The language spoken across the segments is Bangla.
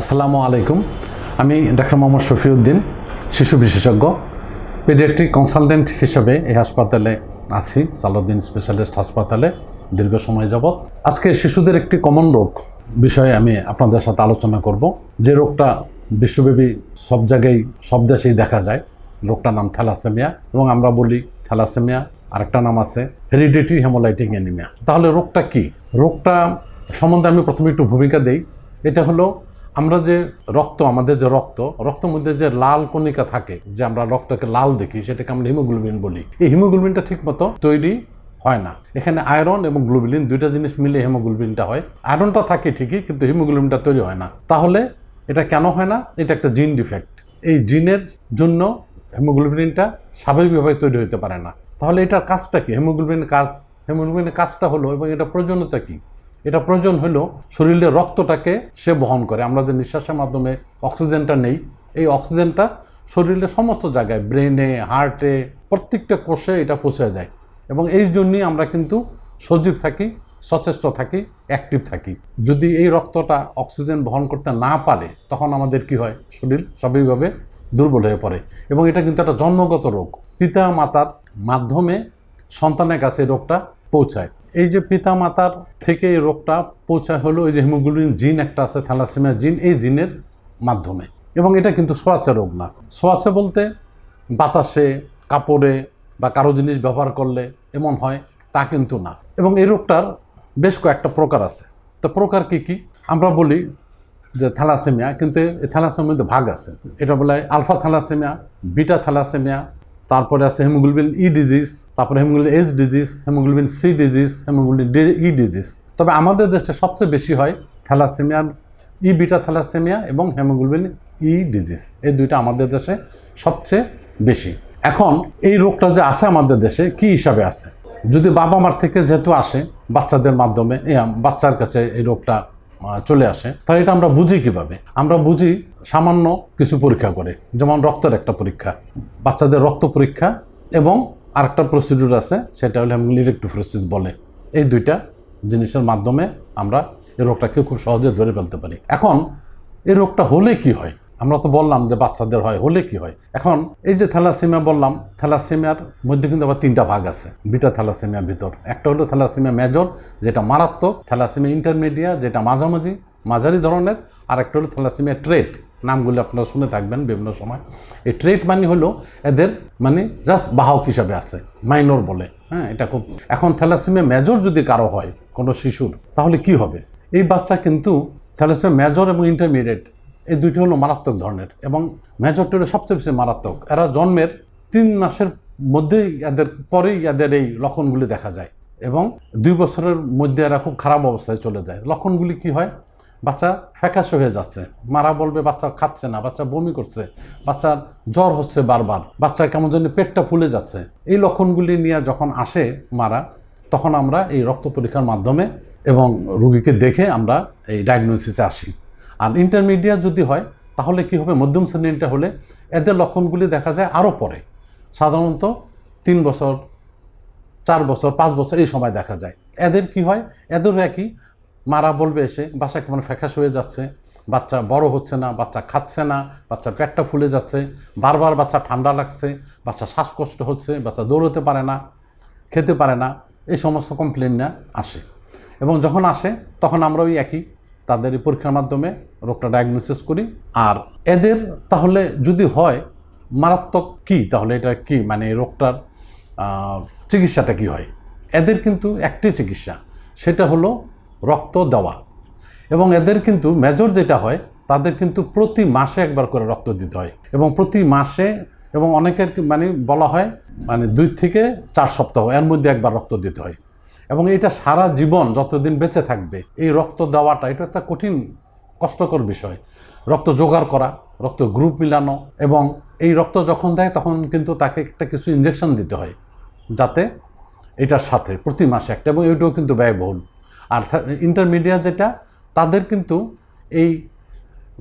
আসসালামু আলাইকুম। আমি ডাক্তার মোহাম্মদ শফিউদ্দিন, শিশু বিশেষজ্ঞ, পেডিয়াট্রিক কনসালটেন্ট হিসেবে এই হাসপাতালে আছি, সালাউদ্দিন স্পেশালিস্ট হাসপাতালে দীর্ঘ সময় যাবৎ। আজকে শিশুদের একটি কমন রোগ বিষয়ে আমি আপনাদের সাথে আলোচনা করব। যে রোগটা বিশ্বব্যাপী সব জায়গায়, সব দেশেই দেখা যায়, রোগটার নাম থ্যালাসেমিয়া এবং আমরা বলি থ্যালাসেমিয়া, আরেকটা নাম আছে হেরিডিটি হেমোলাইটিক অ্যানিমিয়া। তাহলে রোগটা কি? রোগটা সম্বন্ধে আমি প্রথমে একটু ভূমিকা দেই। এটা হলো আমরা যে রক্ত, আমাদের যে রক্ত, রক্তের মধ্যে যে লাল কণিকা থাকে, যে আমরা রক্তকে লাল দেখি, সেটাকে আমরা হিমোগ্লোবিন বলি। এই হিমোগ্লোবিনটা ঠিকমতো তৈরি হয় না। এখানে আয়রন এবং গ্লোবিলিন দুইটা জিনিস মিলে হিমোগ্লোবিনটা হয়। আয়রনটা থাকে ঠিকই, কিন্তু হিমোগ্লোবিনটা তৈরি হয় না। তাহলে এটা কেন হয় না? এটা একটা জিন ডিফেক্ট। এই জিনের জন্য হিমোগ্লোবিনটা স্বাভাবিকভাবে তৈরি হতে পারে না। তাহলে এটার কাজটা কি? হিমোগ্লোবিনের কাজ, হিমোগ্লোবিনের কাজটা হলো এবং এটা প্রয়োজনীয়তা কি? এটা প্রয়োজন হলো শরীরের রক্তটাকে সে বহন করে। আমরা যে নিঃশ্বাসের মাধ্যমে অক্সিজেনটা নেই, এই অক্সিজেনটা শরীরের সমস্ত জায়গায়, ব্রেনে, হার্টে, প্রত্যেকটা কোষে এটা পৌঁছে দেয়। এবং এই জন্যই আমরা কিন্তু সজীব থাকি, সচেষ্ট থাকি, অ্যাক্টিভ থাকি। যদি এই রক্তটা অক্সিজেন বহন করতে না পারে, তখন আমাদের কি হয়? শরীর স্বাভাবিকভাবে দুর্বল হয়ে পড়ে। এবং এটা কিন্তু একটা জন্মগত রোগ। পিতা মাতার মাধ্যমে সন্তানের কাছে রোগটা পৌঁছায়। এই যে পিতা মাতার থেকে এই রোগটা পৌঁছায় হলো এই যে হিমোগ্লোবিন জিন একটা আছে, থ্যালাসেমিয়া জিন, এই জিনের মাধ্যমে। এবং এটা কিন্তু সোয়াচে রোগ না। সোয়াচে বলতে বাতাসে, কাপড়ে বা কারও জিনিস ব্যবহার করলে এমন হয়, তা কিন্তু না। এবং এই রোগটার বেশ কয়েকটা প্রকার আছে। তো প্রকার কি কি? আমরা বলি যে থ্যালাসেমিয়া, কিন্তু এই থ্যালাসেমিয়ার মধ্যে ভাগ আছে। এটা বলে আলফা থ্যালাসেমিয়া, বিটা থ্যালাসেমিয়া তারপরে আছে হেমোগ্লোবিন ই ডিজিজ তারপরে haemoglobin H disease haemoglobin C disease haemoglobin E disease তবে আমাদের দেশে সবচেয়ে বেশি হয় থ্যালাসেমিয়ার ই বিটা থ্যালাসেমিয়া এবং হেমোগ্লোবিন ই ডিজিজ এই দুইটা আমাদের দেশে সবচেয়ে বেশি। এখন এই রোগটা যে আছে আমাদের দেশে, কি হিসাবে আছে? যদি বাবা মার থেকে যেহেতু আসে বাচ্চাদের মাধ্যমে বাচ্চার কাছে এই রোগটা চলে আসে। তাহলে এটা আমরা বুঝি কীভাবে? আমরা বুঝি সামান্য কিছু পরীক্ষা করে। যেমন রক্তের একটা পরীক্ষা। বাচ্চাদের রক্ত পরীক্ষা এবং আরেকটা প্রসিডিউর আছে, সেটা হলো ইলেকট্রোফোরেসিস বলে। এই দুইটা জিনিসের মাধ্যমে আমরা এই রোগটাকে খুব সহজে ধরে ফেলতে পারি। এখন এই রোগটা হলে কি হয়? আমরা তো বললাম যে বাচ্চাদের হয়, হলে কি হয়? এখন এই যে থ্যালাসেমিয়া বললাম, থ্যালাসেমিয়ার মধ্যে কিন্তু আবার তিনটা ভাগ আছে, বিটা থ্যালাসেমিয়ার ভিতর। একটা হলো থ্যালাসেমিয়া মেজর, যেটা মারাত্মক, থ্যালাসেমিয়া ইন্টারমিডিয়া যেটা মাঝামাঝি, মাঝারি ধরনের আর একটা হলো থ্যালাসেমিয়া ট্রেট নামগুলো আপনারা শুনে থাকবেন বিভিন্ন সময়। এই ট্রেট মানে হলো এদের মানে জাস্ট বাহক হিসাবে আছে মাইনর বলে হ্যাঁ এটা খুব এখন থ্যালাসেমিয়া মেজর যদি কারও হয়, কোনো শিশুর, তাহলে কি হবে? এই বাচ্চা কিন্তু থ্যালাসেমিয়া মেজর এবং ইন্টারমিডিয়েট এই দুইটি হলো মারাত্মক ধরনের এবং মেজরটি হলো সবচেয়ে বেশি মারাত্মক। এরা জন্মের তিন মাসের মধ্যেই এদের, পরেই এদের এই লক্ষণগুলি দেখা যায় এবং দুই বছরের মধ্যে এরা খুব খারাপ অবস্থায় চলে যায়। লক্ষণগুলি কি হয়? বাচ্চা ফ্যাকাশে হয়ে যাচ্ছে। মারা বলবে, বাচ্চা খাচ্ছে না, বাচ্চা বমি করছে, বাচ্চার জ্বর হচ্ছে বারবার, বাচ্চা কেমন যেন পেটটা ফুলে যাচ্ছে। এই লক্ষণগুলি নিয়ে যখন আসে মারা, তখন আমরা এই রক্ত পরীক্ষার মাধ্যমে এবং রুগীকে দেখে আমরা এই ডায়াগনোসিসে আসি। আর ইন্টারমিডিয়েট যদি হয়, তাহলে কি হবে? মধ্যম শ্রেণীটা হলে এদের লক্ষণগুলি দেখা যায় আরও পরে। সাধারণত তিন বছর, চার বছর, পাঁচ বছর এই সময় দেখা যায়। এদের কি হয়? এদের একই, মারা বলবে এসে বাসা কেমন ফ্যাকাশ হয়ে যাচ্ছে, বাচ্চা বড় হচ্ছে না, বাচ্চা খাচ্ছে না বাচ্চার পেটটা ফুলে যাচ্ছে, বারবার বাচ্চা ঠান্ডা লাগছে, বাচ্চা শ্বাসকষ্ট হচ্ছে, বাচ্চা দৌড়তে পারে না, খেতে পারে না, এই সমস্ত কমপ্লেন আসে। এবং যখন আসে, তখন আমরা ওই একই তাদের পরীক্ষার মাধ্যমে রোগটা ডায়াগনোসিস করি। আর এদের তাহলে যদি হয়, মারাত্মক কি? তাহলে এটা কি? মানে রোগটার চিকিৎসাটা কি হয়? এদের কিন্তু একটি চিকিৎসা, সেটা হলো রক্ত দেওয়া। এবং এদের কিন্তু মেজর যেটা হয়, তাদের কিন্তু প্রতি মাসে একবার করে রক্ত দিতে হয়। এবং প্রতি মাসে, এবং অনেকের মানে বলা হয় মানে দুই থেকে চার সপ্তাহ এর মধ্যে একবার রক্ত দিতে হয়। এবং এটা সারা জীবন যতদিন বেঁচে থাকবে, এই রক্ত দেওয়াটা, এটা একটা কঠিন, কষ্টকর বিষয়। রক্ত জোগাড় করা, রক্ত গ্রুপ মিলানো এবং এই রক্ত যখন দেয়, তখন কিন্তু তাকে একটা কিছু ইঞ্জেকশন দিতে হয়, যাতে এটার সাথে প্রতি মাসে একটা, এবং এটাও কিন্তু ব্যয়বহুল। আর ইন্টারমিডিয়েট যেটা, তাদের কিন্তু এই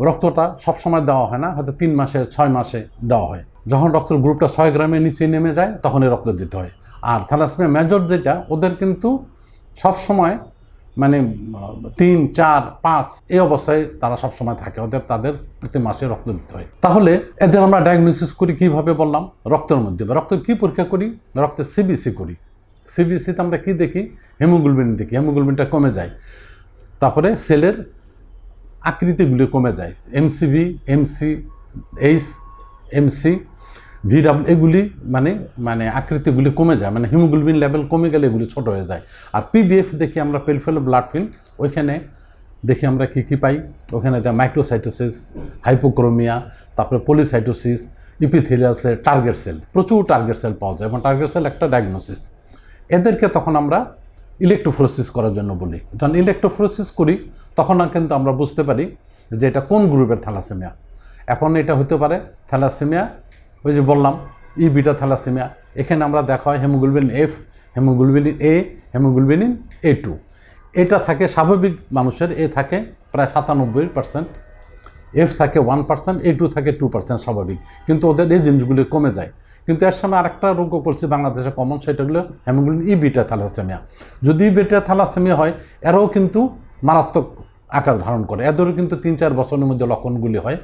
রক্তটা সবসময় দেওয়া হয় না, হয়তো তিন মাসে, ছয় মাসে দেওয়া হয়। যখন রক্তের গ্রুপটা ছয় গ্রামের নিচে নেমে যায়, তখনই রক্ত দিতে হয়। আর থ্যালাসমিয়া মেজর যেটা, ওদের কিন্তু সবসময় মানে তিন, চার, পাঁচ এই অবস্থায় তারা সব সময় থাকে। ওদের তাদের প্রতি মাসে রক্ত দিতে হয়। তাহলে এদের আমরা ডায়াগনোসিস করি কীভাবে বললাম? রক্তের মধ্যে। বা রক্তের কী পরীক্ষা করি? রক্তের সিবিসি করি। সিবিসিতে আমরা কি দেখি? হেমোগ্লোবিন দেখি। হেমোগ্লোবিনটা কমে যায়। তারপরে সেলের আকৃতিগুলি কমে যায়। MCV MC H MC VDW এগুলি মানে মানে আকৃতিগুলি কমে যায় মানে হিমোগ্লোবিন লেভেল কমে গেলে এগুলি ছোট হয়ে যায়। আর পিডিএফ দেখি আমরা পেলফেল ব্লাড ফিল্ম ওইখানে দেখি আমরা কি কি পাই? ওখানে মাইক্রোসাইটোসিস হাইপোক্রোমিয়া তারপরে polycytosis epithelial cell target cell প্রচুর টার্গেট সেল পাওয়া যায়। এবং টার্গেট সেল একটা ডায়াগনোসিস এদেরকে তখন আমরা ইলেকট্রোফ্লোসিস করার জন্য বলি। যখন ইলেকট্রোফ্লোসিস করি, তখন কিন্তু আমরা বুঝতে পারি যে এটা কোন গ্রুপের থ্যালাসেমিয়া। এখন এটা হতে পারে থ্যালাসেমিয়া ওই যে বললাম, ই বিটা থ্যালাসেমিয়া। এখানে আমরা দেখা হয় haemoglobin F, haemoglobin A haemoglobin A two. এটা থাকে স্বাভাবিক মানুষের, এ থাকে প্রায় সাতানব্বই পার্সেন্ট এফ থাকে ওয়ান পার্সেন্ট, এ টু থাকে টু পার্সেন্ট স্বাভাবিক। কিন্তু ওদের এই জিনিসগুলি কমে যায়। কিন্তু এর সময় আরেকটা রোগও পড়ছে বাংলাদেশে কমন, সেটা হলো হেমোগ্লোবিন ই বিটা থ্যালাসেমিয়া। যদি ই বিটা থ্যালাসেমিয়া হয়, এরাও কিন্তু মারাত্মক আকার ধারণ করে। এদেরও কিন্তু তিন চার বছরের মধ্যে লক্ষণগুলি হয়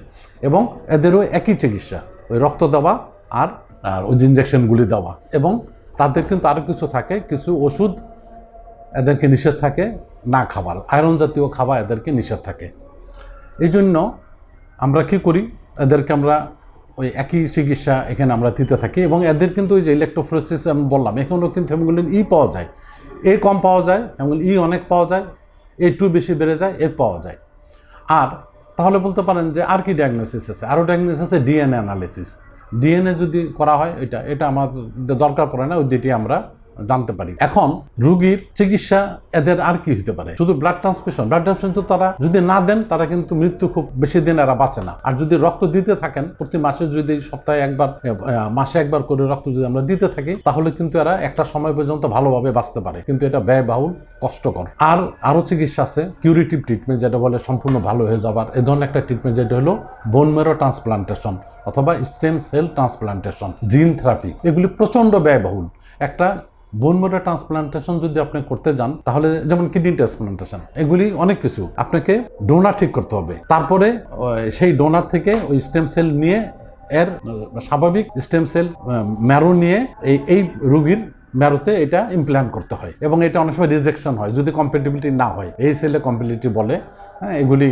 এবং এদেরও একই চিকিৎসা। ওই রক্ত দেওয়া আর আর ওই ইঞ্জেকশনগুলি দেওয়া। এবং তাদের কিন্তু আরও কিছু থাকে, কিছু ওষুধ এদেরকে নিষেধ থাকে, না খাবার। আয়রন জাতীয় খাবার এদেরকে নিষেধ থাকে। এই জন্য আমরা কি করি, এদেরকে আমরা ওই একই চিকিৎসা এখানে আমরা দিতে থাকি এবং এদের কিন্তু ওই যে ইলেকট্রোফ্লোসিস আমি বললাম, এখানেও কিন্তু হেমোগ্লোবিন ই পাওয়া যায়। এ কম পাওয়া যায় হেমোগ্লোবিন ই অনেক পাওয়া যায় এ টু বেশি বেড়ে যায় এ পাওয়া যায়। আর তাহলে বলতে পারেন যে আর কি ডায়াগনোসিস আছে? আরও ডায়াগনোসিস আছে ডিএনএ অ্যানালিসিস ডিএনএ যদি করা হয়, এটা এটা আমাদের দরকার পড়ে না, ওই দুটি আমরা জানতে পারি। এখন রুগীর চিকিৎসা এদের আর কি হতে পারে? শুধু ব্লাড ট্রান্সমিশন ব্লাড ট্রান্সমিশন তারা যদি না দেন, তারা কিন্তু মৃত্যু খুব বেশি দিন এরা বাঁচে না। আর যদি রক্ত দিতে থাকেন, প্রতি মাসে যদি সপ্তাহে একবার মাসে একবার করে রক্ত যদি আমরা দিতে থাকি, তাহলে কিন্তু এরা একটা সময় পর্যন্ত ভালোভাবে বাঁচতে পারে। কিন্তু এটা ব্যয়বহুল, কষ্টকর। আর আরও চিকিৎসা আছে কিউরিটিভ ট্রিটমেন্ট যেটা বলে সম্পূর্ণ ভালো হয়ে যাবার। এ ধরনের একটা ট্রিটমেন্ট যেটা হলো বোন মেরো ট্রান্সপ্লান্টেশন অথবা stem cell transplantation gene therapy এগুলি প্রচণ্ড ব্যয়বহুল। একটা বোন মেরো ট্রান্সপ্লান্টেশন যদি আপনি করতে যান, তাহলে যেমন কিডনি ট্রান্সপ্লান্টেশন এগুলি অনেক কিছু। আপনাকে ডোনার ঠিক করতে হবে। তারপরে সেই ডোনার থেকে ওই স্টেম সেল নিয়ে, এর স্বাভাবিক স্টেম সেল ম্যারো নিয়ে, এই এই রুগীর ম্যারোতে এটা ইমপ্ল্যান্ট করতে হয়। এবং এটা অনেক সময় রিজেকশন হয়, যদি কম্পেটিবিলিটি না হয়। এই সেলে কম্পিটিবিলিটি বলে হ্যাঁ এগুলি।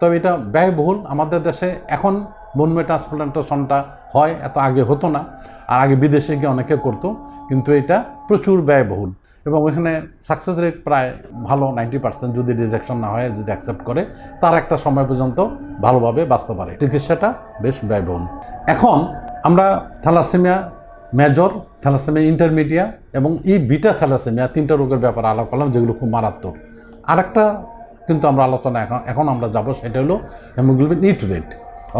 তবে এটা ব্যয়বহুল। আমাদের দেশে এখন বনমে ট্রান্সপ্লান্টেশনটা হয়, এত আগে হতো না। আর আগে বিদেশে গিয়ে অনেকে করতো, কিন্তু এটা প্রচুর ব্যয়বহুল। এবং ওইখানে সাকসেস রেট প্রায় ভালো নাইনটি পার্সেন্ট যদি রিজেকশন না হয়, যদি অ্যাকসেপ্ট করে, তার একটা সময় পর্যন্ত ভালোভাবে বাঁচতে পারে। চিকিৎসাটা বেশ ব্যয়বহুল। এখন আমরা থ্যালাসেমিয়া মেজর থ্যালাসেমিয়া ইন্টারমিডিয়া এবং ই বিটা থ্যালাসেমিয়া, তিনটা রোগের ব্যাপারে আলাপ করলাম, যেগুলো খুব মারাত্মক। আরেকটা কিন্তু আমরা আলোচনা এখন এখন আমরা যাব, সেটা হলো হেমোগ্লোবিন ইট রেট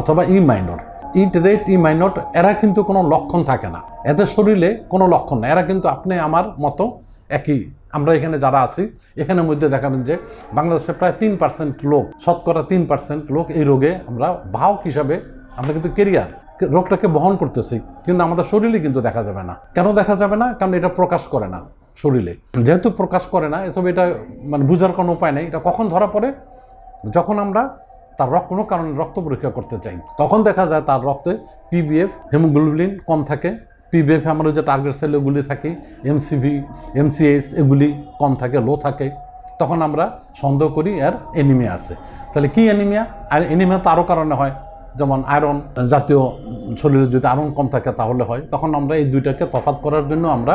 অথবা E minor E trait E minor এরা কিন্তু কোনো লক্ষণ থাকে না। এদের শরীরে কোনো লক্ষণ না। এরা কিন্তু আপনি আমার মতো একই। আমরা এখানে যারা আছি এখানের মধ্যে দেখাবেন যে বাংলাদেশে প্রায় তিন পার্সেন্ট লোক, শতকরা তিন পার্সেন্ট লোক এই রোগে আমরা ভাওক হিসাবে আমরা কিন্তু কেরিয়ার রোগটাকে বহন করতেছি। কিন্তু আমাদের শরীরে কিন্তু দেখা যাবে না। কেন দেখা যাবে না? কারণ এটা প্রকাশ করে না শরীরে। যেহেতু প্রকাশ করে না, এসব এটা মানে বোঝার কোনো উপায় নেই। এটা কখন ধরা পড়ে? যখন আমরা তার রক্ত, কোনো কারণে রক্ত পরীক্ষা করতে চাই। তখন দেখা যায় তার রক্তে পিবিএফ হেমোগ্লোবিন কম থাকে। পিবিএফ আমার যে টার্গেট সেল এগুলি থাকে এমসিভি এমসিএস এগুলি কম থাকে লো থাকে। তখন আমরা সন্দেহ করি এর এনিমিয়া আছে। তাহলে কি এনিমিয়া আর এনিমিয়া তারও কারণে হয়। যেমন আয়রন জাতীয় শরীরে যদি আয়রন কম থাকে তাহলে হয়, তখন আমরা এই দুইটাকে তফাৎ করার জন্য আমরা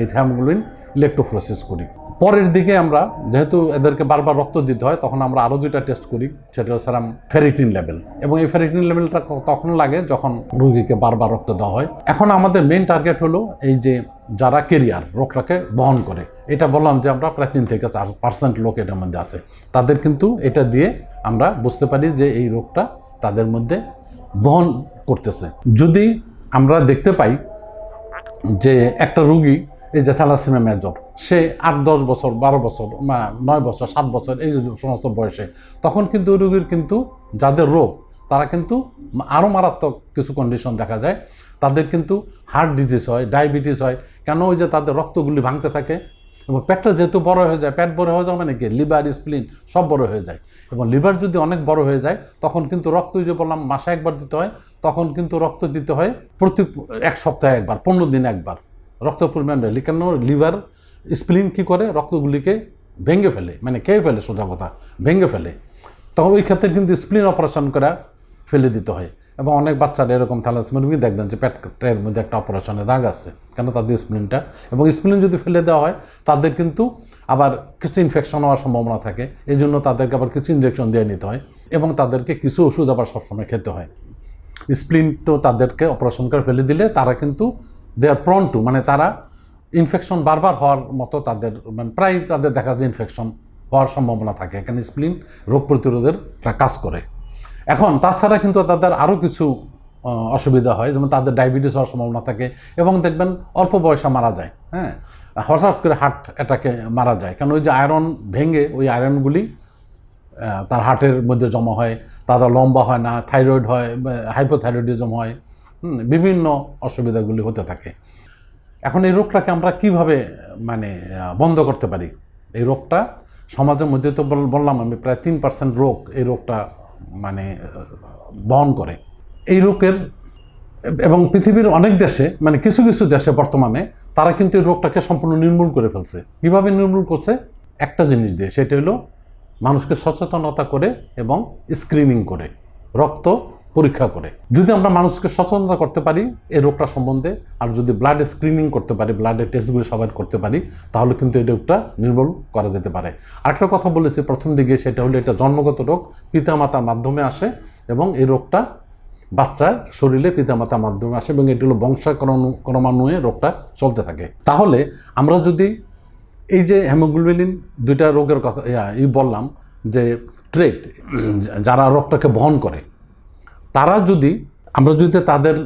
এই থ্যামোগ্লোবিন ইলেকট্রোফ্লোসিস করি। পরের দিকে আমরা, যেহেতু এদেরকে বারবার রক্ত দিতে হয়, তখন আমরা আরও দুইটা টেস্ট করি, সেটা হচ্ছে ফেরিটিন লেভেল এবং এই ফেরিটিন লেভেলটা তখন লাগে যখন রুগীকে বারবার রক্ত দেওয়া হয়। এখন আমাদের মেন টার্গেট হলো এই যে যারা কেরিয়ার রোগটাকে বহন করে। এটা বললাম যে আমরা প্রায় তিন থেকে চার পার্সেন্ট লোক এটার মধ্যে আছে। তাদের কিন্তু এটা দিয়ে আমরা বুঝতে পারি যে এই রোগটা তাদের মধ্যে বহন করতেছে। যদি আমরা দেখতে পাই যে একটা রুগী, এই যে থ্যালাসেমিয়া মেজর, সে আট, দশ বছর, বারো বছর, বা নয় বছর, সাত বছর, এই সমস্ত বয়সে, তখন কিন্তু ওই রুগীর কিন্তু যাদের রোগ, তারা কিন্তু আরও মারাত্মক কিছু কন্ডিশন দেখা যায়। তাদের কিন্তু হার্ট ডিজিজ হয় ডায়াবেটিস হয়। কেন ওই যে তাদের রক্তগুলি ভাঙতে থাকে? এবং পেটটা যেহেতু বড় হয়ে যায়, পেট বড় হয়ে যাওয়া মানে কি? লিভার স্প্লিন সব বড় হয়ে যায়। এবং লিভার যদি অনেক বড় হয়ে যায়, তখন কিন্তু রক্ত যে বললাম, মাসে একবার দিতে হয়, তখন কিন্তু রক্ত দিতে হয় প্রতি এক সপ্তাহে একবার, পনেরো দিন একবার। রক্ত পরিমাণ বেড়ে, কেন? লিভার স্প্লিন কী করে? রক্তগুলিকে ভেঙে ফেলে। মানে খেয়ে ফেলে সোজা কথা, ভেঙে ফেলে। তখন ওই ক্ষেত্রে কিন্তু স্প্লিন অপারেশন করা ফেলে দিতে হয়। এবং অনেক বাচ্চারা এরকম থ্যালাসেমিয়া রোগী দেখবেন যে পেটের মধ্যে একটা অপারেশনের দাগ আছে। কেন তাদের স্প্লিনটা? এবং স্প্লিন যদি ফেলে দেওয়া হয়, তাদের কিন্তু আবার কিছু ইনফেকশন হওয়ার সম্ভাবনা থাকে। এই জন্য তাদেরকে আবার কিছু ইনজেকশন দিয়ে নিতে হয় এবং তাদেরকে কিছু ওষুধ আবার সবসময় খেতে হয়। স্প্লিন তো তাদেরকে অপারেশন করে ফেলে দিলে তারা কিন্তু দে আর প্রন টু মানে তারা ইনফেকশন বারবার হওয়ার মতো তাদের মানে প্রায় তাদের দেখা যায় ইনফেকশন হওয়ার সম্ভাবনা থাকে। এখানে স্প্লিন রোগ প্রতিরোধের কাজ করে। এখন তাছাড়া কিন্তু তাদের আরও কিছু অসুবিধা হয়, যেমন তাদের ডায়াবেটিস হওয়ার সম্ভাবনা থাকে এবং দেখবেন অল্প বয়সে মারা যায় হ্যাঁ? হঠাৎ করে হার্ট অ্যাটাকে মারা যায়। কারণ ওই যে আয়রন ভেঙে ওই আয়রনগুলি তার হার্টের মধ্যে জমা হয়, তারা লম্বা হয় না থাইরয়েড হয় হাইপোথাইরয়েডিজম হয় বিভিন্ন অসুবিধাগুলি হতে থাকে। এখন এই রোগটাকে আমরা কীভাবে মানে বন্ধ করতে পারি? এই রোগটা সমাজের মধ্যে তো বল- বললাম আমি, প্রায় তিন পার্সেন্ট রোগ এই রোগটা মানে বহন করে। এই রোগের, এবং পৃথিবীর অনেক দেশে মানে কিছু কিছু দেশে বর্তমানে, তারা কিন্তু এই রোগটাকে সম্পূর্ণ নির্মূল করে ফেলছে। কীভাবে নির্মূল করছে? একটা জিনিস দিয়ে, সেটা হলো মানুষকে সচেতনতা করে এবং স্ক্রিনিং করে। রক্ত পরীক্ষা করে। যদি আমরা মানুষকে সচেতনতা করতে পারি এই রোগটা সম্বন্ধে আর যদি ব্লাড স্ক্রিনিং করতে পারি ব্লাডের টেস্টগুলো সবাই করতে পারি তাহলে কিন্তু এই রোগটা নির্মূল করা যেতে পারে। আরেকটা কথা বলেছি প্রথম দিকে সেটা হলো এটা জন্মগত রোগ পিতামাতার মাধ্যমে আসে এবং এই রোগটা বাচ্চার শরীরে পিতামাতার মাধ্যমে আসে এবং এটি হলো বংশাক্রম ক্রমান্বয়ে রোগটা চলতে থাকে। তাহলে আমরা যদি এই যে হেমোগ্লোবিন দুইটা রোগের কথা ইয়া, ই বললাম যে ট্রেট যারা রোগটাকে বহন করে তারা যদি, আমরা যদি তাদের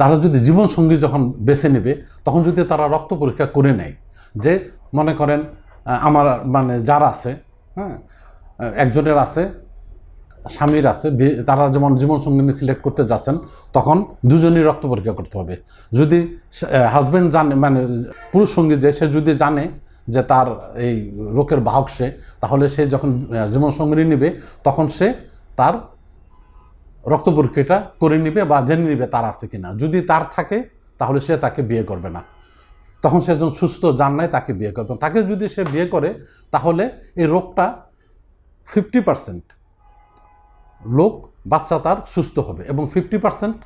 তারা যদি জীবনসঙ্গী যখন বেছে নেবে, তখন যদি তারা রক্ত পরীক্ষা করে নেয় যে, মনে করেন আমার মানে যার আছে হ্যাঁ একজনের আছে, স্বামীর আছে তারা যেমন জীবনসঙ্গিনী সিলেক্ট করতে যাচ্ছেন, তখন দুজনই রক্ত পরীক্ষা করতে হবে। যদি হাজব্যান্ড জানে মানে পুরুষ সঙ্গী যে, সে যদি জানে যে তার এই রোগের বাহক সে, তাহলে সে যখন জীবনসঙ্গিনী নেবে, তখন সে তার রক্ত পরীক্ষাটা করে নিবে বা জেনে নিবে তার আছে কিনা। যদি তার থাকে, তাহলে সে তাকে বিয়ে করবে না। তখন সে যখন সুস্থ জান নাই তাকে বিয়ে করবে। তাকে যদি সে বিয়ে করে, তাহলে এই রোগটা ফিফটি পার্সেন্ট লোক, বাচ্চা তার সুস্থ হবে এবং ফিফটি পার্সেন্ট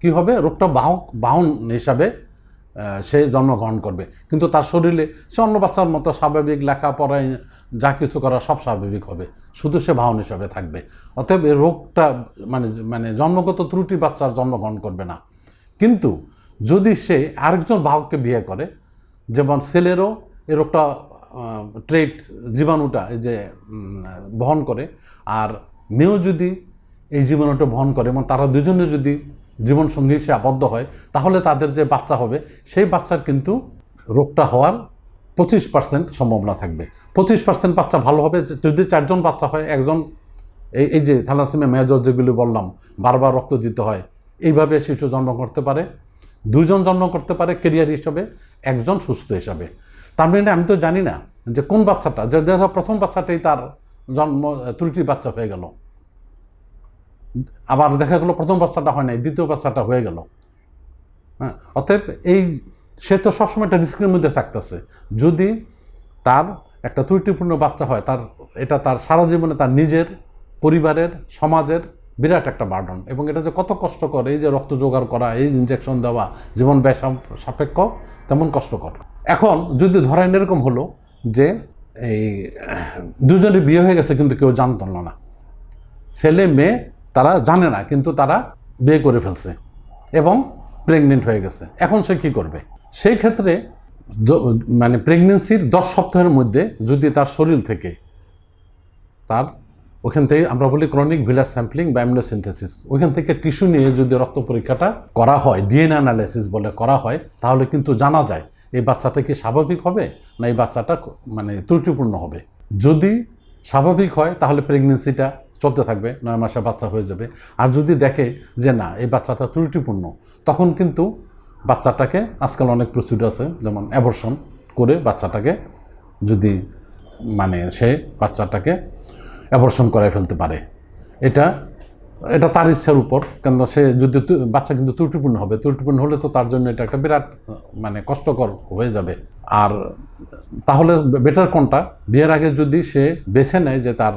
কী হবে? রোগটা বাহক, বাহন হিসাবে সে জন্মগ্রহণ করবে। কিন্তু তার শরীরে সে অন্য বাচ্চার মতো স্বাভাবিক লেখাপড়ায় যা কিছু করা সব স্বাভাবিক হবে। শুধু সে বাহন হিসাবে থাকবে। অতএব এই রোগটা মানে মানে জন্মগত ত্রুটি বাচ্চার জন্মগ্রহণ করবে না। কিন্তু যদি সে আরেকজন বাহককে বিয়ে করে, যেমন ছেলেরও এই রোগটা ট্রেড জীবাণুটা এই যে বহন করে, আর মেয়েও যদি এই জীবাণুটা বহন করে, এবং তারা দুজনে যদি জীবনসঙ্গী সে আবদ্ধ হয়, তাহলে তাদের যে বাচ্চা হবে, সেই বাচ্চার কিন্তু রোগটা হওয়ার পঁচিশ পার্সেন্ট সম্ভাবনা থাকবে। পঁচিশ পার্সেন্ট বাচ্চা ভালো হবে যদি চারজন বাচ্চা হয়, একজন এই এই যে থ্যালাসেমিয়া মেজর যেগুলি বললাম, বারবার রক্ত দিতে হয়, এইভাবে শিশু জন্ম করতে পারে, দুজন জন্ম করতে পারে কেরিয়ার হিসাবে, একজন সুস্থ হিসাবে। তার মানে আমি তো জানি না যে কোন বাচ্চাটা, যে প্রথম বাচ্চাটাই তার জন্ম ত্রুটি বাচ্চা হয়ে গেল। আবার দেখা গেলো প্রথম বাচ্চাটা হয় নাই, দ্বিতীয় বাচ্চাটা হয়ে গেল। হ্যাঁ অতএব এই সে তো সবসময় একটা রিস্কের মধ্যে থাকতেছে। যদি তার একটা ত্রুটিপূর্ণ বাচ্চা হয়, তার, এটা তার সারা জীবনে তার নিজের পরিবারের, সমাজের বিরাট একটা বার্ডন এবং এটা যে কত কষ্টকর, এই যে রক্ত জোগাড় করা, এই ইনজেকশন দেওয়া, জীবন ব্যয় সাপেক্ষ, তেমন কষ্টকর। এখন যদি ধরেন এরকম হলো যে এই দুজনের বিয়ে হয়ে গেছে কিন্তু কেউ জানতো না। ছেলে, মেয়ে তারা জানে না, কিন্তু তারা বিয়ে করে ফেলছে এবং প্রেগনেন্ট হয়ে গেছে। এখন সে কি করবে? সেই ক্ষেত্রে মানে প্রেগনেন্সির দশ সপ্তাহের মধ্যে যদি তার শরীর থেকে তার, ওখান থেকে আমরা বলি ক্রনিক ভিলার স্যাম্পলিং বা অ্যামনোসিনথেসিস ওইখান থেকে টিস্যু নিয়ে যদি রক্ত পরীক্ষাটা করা হয় ডিএনএ অ্যানালাইসিস বলে করা হয়, তাহলে কিন্তু জানা যায় এই বাচ্চাটা কি স্বাভাবিক হবে না এই বাচ্চাটা মানে ত্রুটিপূর্ণ হবে। যদি স্বাভাবিক হয়, তাহলে প্রেগনেন্সিটা চলতে থাকবে, নয় মাসে বাচ্চা হয়ে যাবে। আর যদি দেখে যে না, এই বাচ্চাটা ত্রুটিপূর্ণ, তখন কিন্তু বাচ্চাটাকে আজকাল অনেক প্রচুর আছে, যেমন অ্যাবর্শন করে বাচ্চাটাকে যদি মানে সে বাচ্চাটাকে অ্যাবর্শন করে ফেলতে পারে। এটা এটা তার ইচ্ছার উপর কেন সে যদি বাচ্চা কিন্তু ত্রুটিপূর্ণ হবে, ত্রুটিপূর্ণ হলে তো তার জন্য এটা একটা বিরাট মানে কষ্টকর হয়ে যাবে। আর তাহলে বেটার কোনটা? বিয়ের আগে যদি সে বেছে নেয় যে তার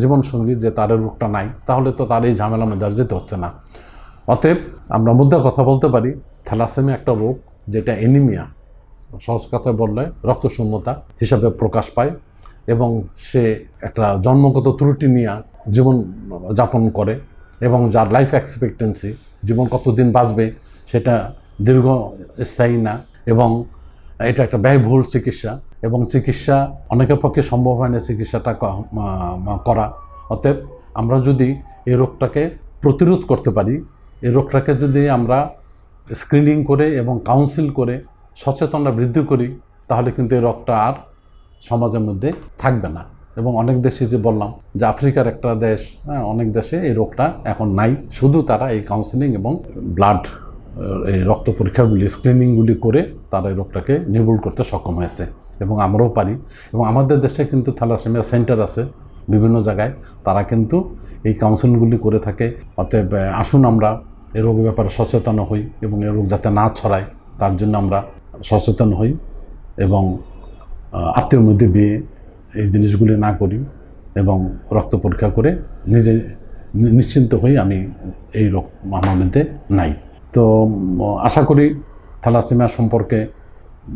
জীবনসঙ্গী যে তার রোগটা নাই, তাহলে তো তার এই ঝামেলা মধ্যে আর যেতে হচ্ছে না। অতএব আমরা মুদ্রা কথা বলতে পারি থ্যালাসেমি একটা রোগ যেটা এনিমিয়া, সহজ কথায় বললে রক্তশূন্যতা হিসাবে প্রকাশ পায় এবং সে একটা জন্মগত ত্রুটি নিয়ে জীবন যাপন করে এবং যার লাইফ এক্সপেক্টেন্সি জীবন কতদিন বাঁচবে সেটা দীর্ঘ স্থায়ী না এবং এটা একটা ব্যয়বহুল চিকিৎসা। এবং চিকিৎসা, অনেকের পক্ষে সম্ভব হয় না চিকিৎসাটা করা। অতএব আমরা যদি এই রোগটাকে প্রতিরোধ করতে পারি, এই রোগটাকে যদি আমরা স্ক্রিনিং করে এবং কাউন্সিল করে সচেতনতা বৃদ্ধি করি, তাহলে কিন্তু এই রোগটা আর সমাজের মধ্যে থাকবে না। এবং অনেক দেশে যে বললাম যে আফ্রিকার একটা দেশ হ্যাঁ অনেক দেশে এই রোগটা এখন নাই। শুধু তারা এই কাউন্সিলিং এবং ব্লাড এই রক্ত পরীক্ষাগুলি স্ক্রিনিংগুলি করে তারা এই রোগটাকে নির্মূল করতে সক্ষম হয়েছে। এবং আমরাও পারি। এবং আমাদের দেশে কিন্তু থ্যালাসেমিয়া সেন্টার আছে বিভিন্ন জায়গায়। তারা কিন্তু এই কাউন্সিলিংগুলি করে থাকে। অতএব আসুন আমরা এই রোগ ব্যাপারে সচেতন হই এবং এই রোগ যাতে না ছড়ায় তার জন্য আমরা সচেতন হই এবং আহ, আত্মীয়র মধ্যে বিয়ে এই জিনিসগুলি না করি এবং রক্ত পরীক্ষা করে নিজে নিশ্চিন্ত হই আমি এই রোগ আমার মধ্যে নাই। তো আশা করি থ্যালাসেমিয়া সম্পর্কে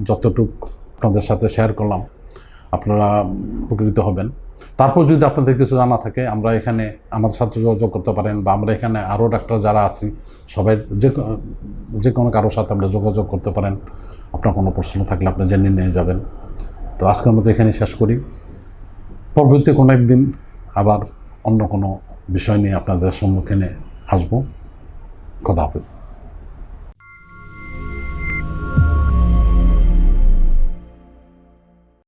যতটুক আপনাদের সাথে শেয়ার করলাম। আপনারা উপকৃত হবেন। তারপর যদি আপনাদের কিছু জানা থাকে, আমরা এখানে আমাদের সাথে যোগাযোগ করতে পারেন বা আমরা এখানে আরও ডাক্তার যারা আছি, সবাই যে যে কোনো কারোর সাথে আমরা যোগাযোগ করতে পারেন। আপনার কোনো প্রশ্ন থাকলে আপনি জেনে নিয়ে যাবেন। তো আজকের মতো এখানে শেষ করি। পরবর্তী কোনো একদিন আবার অন্য কোনো বিষয় নিয়ে আপনাদের সম্মুখীনে আসব। কথা হাফেজ।